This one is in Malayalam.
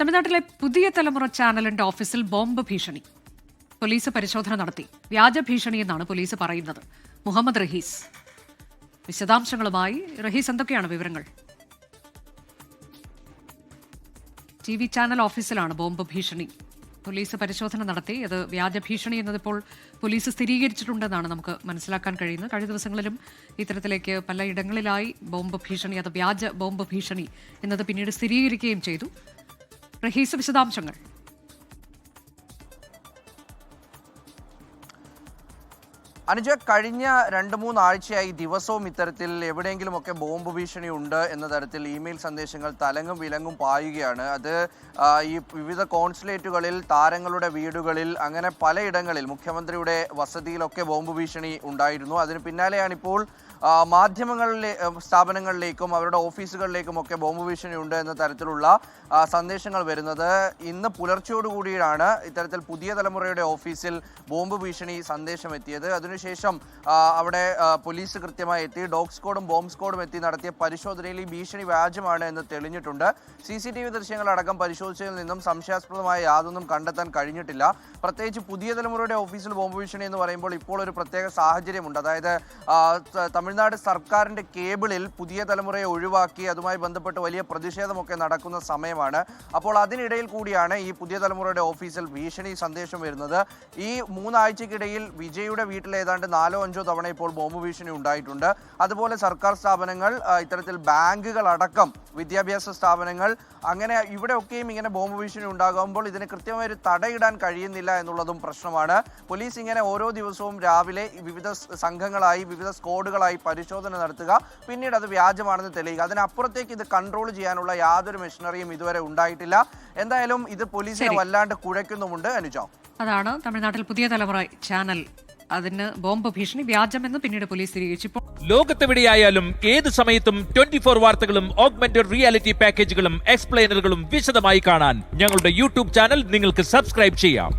തമിഴ്നാട്ടിലെ പുതിയ തലമുറ ചാനലിന്റെ ഓഫീസിൽ ബോംബ് ഭീഷണി. പോലീസ് പരിശോധന നടത്തി. വ്യാജ ഭീഷണി എന്നാണ് പോലീസ് പറയുന്നത്. മുഹമ്മദ് റഹീസ്. വിശദാംശങ്ങളുമായി റഹീസ് എന്തൊക്കെയാണ് വിവരങ്ങൾ? ടി വി ചാനൽ ഓഫീസിലാണ് ബോംബ് ഭീഷണി. പോലീസ് പരിശോധന നടത്തി. അത് വ്യാജ ഭീഷണി എന്നതിപ്പോൾ പോലീസ് സ്ഥിരീകരിച്ചിട്ടുണ്ടെന്നാണ് നമുക്ക് മനസ്സിലാക്കാൻ കഴിയുന്നത്. കഴിഞ്ഞ ദിവസങ്ങളിലും ഇത്തരത്തിലേക്ക് പലയിടങ്ങളിലായി ബോംബ് ഭീഷണി അത് വ്യാജ ബോംബ് ഭീഷണി എന്നത് പിന്നീട് സ്ഥിരീകരിക്കുകയും ചെയ്തു. റഹീസ് വിശദാംശങ്ങൾ. അനുജ കഴിഞ്ഞ രണ്ട് മൂന്നാഴ്ചയായി ദിവസവും ഇത്തരത്തിൽ എവിടെയെങ്കിലുമൊക്കെ ബോംബ് ഭീഷണി ഉണ്ട് എന്ന തരത്തിൽ ഇമെയിൽ സന്ദേശങ്ങൾ തലങ്ങും വിലങ്ങും പായുകയാണ്. അത് ഈ വിവിധ കോൺസുലേറ്റുകളിൽ താരങ്ങളുടെ വീടുകളിൽ അങ്ങനെ പലയിടങ്ങളിൽ മുഖ്യമന്ത്രിയുടെ വസതിയിലൊക്കെ ബോംബ് ഭീഷണി ഉണ്ടായിരുന്നു. അതിന് പിന്നാലെയാണ് ഇപ്പോൾ മാധ്യമങ്ങളിലെ സ്ഥാപനങ്ങളിലേക്കും അവരുടെ ഓഫീസുകളിലേക്കും ഒക്കെ ബോംബ് ഭീഷണി ഉണ്ട് എന്ന തരത്തിലുള്ള സന്ദേശങ്ങൾ വരുന്നത്. ഇന്ന് പുലർച്ചയോടുകൂടിയാണ് ഇത്തരത്തിൽ പുതിയ തലമുറയുടെ ഓഫീസിൽ ബോംബ് ഭീഷണി സന്ദേശം എത്തിയത് അതിനുശേഷം അവിടെ പോലീസ് കൃത്യമായി എത്തി. ഡോഗ് സ്കോഡും ബോംബ് സ്കോഡും എത്തി. നടത്തിയ പരിശോധനയിൽ ഈ ഭീഷണി വ്യാജമാണ് എന്ന് തെളിഞ്ഞിട്ടുണ്ട്. സി സി ടി വി ദൃശ്യങ്ങളടക്കം പരിശോധിച്ചതിൽ നിന്നും സംശയാസ്പദമായ യാതൊന്നും കണ്ടെത്താൻ കഴിഞ്ഞിട്ടില്ല. പ്രത്യേകിച്ച് പുതിയ തലമുറയുടെ ഓഫീസിൽ ബോംബ് ഭീഷണി എന്ന് പറയുമ്പോൾ ഇപ്പോൾ ഒരു പ്രത്യേക സാഹചര്യമുണ്ട്. അതായത് തമിഴ്നാട് സർക്കാരിന്റെ കേബിളിൽ പുതിയ തലമുറയെ ഒഴിവാക്കി അതുമായി ബന്ധപ്പെട്ട് വലിയ പ്രതിഷേധമൊക്കെ നടക്കുന്ന സമയമാണ്. അപ്പോൾ അതിനിടയിൽ കൂടിയാണ് ഈ പുതിയ തലമുറയുടെ ഓഫീസിൽ ഭീഷണി സന്ദേശം വരുന്നത്. ഈ മൂന്നാഴ്ചക്കിടയിൽ വിജയുടെ വീട്ടിൽ ഏതാണ്ട് നാലോ അഞ്ചോ തവണ ഇപ്പോൾ ബോംബ് ഭീഷണി ഉണ്ടായിട്ടുണ്ട്. അതുപോലെ സർക്കാർ സ്ഥാപനങ്ങൾ ഇത്തരത്തിൽ ബാങ്കുകൾ അടക്കം വിദ്യാഭ്യാസ സ്ഥാപനങ്ങൾ അങ്ങനെ ഇവിടെയൊക്കെയും ഇങ്ങനെ ബോംബ് ഭീഷണി ഉണ്ടാകുമ്പോൾ ഇതിന് കൃത്യമായി ഒരു തടയിടാൻ കഴിയുന്നില്ല എന്നുള്ളതും പ്രശ്നമാണ്. പോലീസ് ഇങ്ങനെ ഓരോ ദിവസവും രാവിലെ വിവിധ സംഘങ്ങളായി വിവിധ സ്ക്വാഡുകളായി പരിശോധന നടത്തുക. പിന്നീട് അത് വ്യാജമാണെന്ന് തെളിയുക അതിനപ്പുറത്തേക്ക് ഇത് കൺട്രോൾ ചെയ്യാനുള്ള യാതൊരു മെഷീനറിയും ഇതുവരെ ഉണ്ടായിട്ടില്ല. എന്തായാലും ഇത് പോലീസിനെ. വല്ലാണ്ട് കുഴയ്ക്കുന്നുമുണ്ട് അനുജ. അതാണ് തമിഴ്നാട്ടിൽ പുതിയ തലമുറ ചാനൽ അതിന് ബോംബ് ഭീഷണി വ്യാജമെന്ന് പിന്നീട് പോലീസ് സ്ഥിരീകരിച്ചു ലോകത്തെവിടെയായാലും ഏത് സമയത്തും ട്വന്റി ഫോർ വാർത്തകളും ഓഗ്മെന്റഡ് റിയാലിറ്റി പാക്കേജുകളും എക്സ്പ്ലെയിനറുകളും വിശദമായി കാണാൻ ഞങ്ങളുടെ യൂട്യൂബ് ചാനൽ നിങ്ങൾക്ക് സബ്സ്ക്രൈബ് ചെയ്യാം.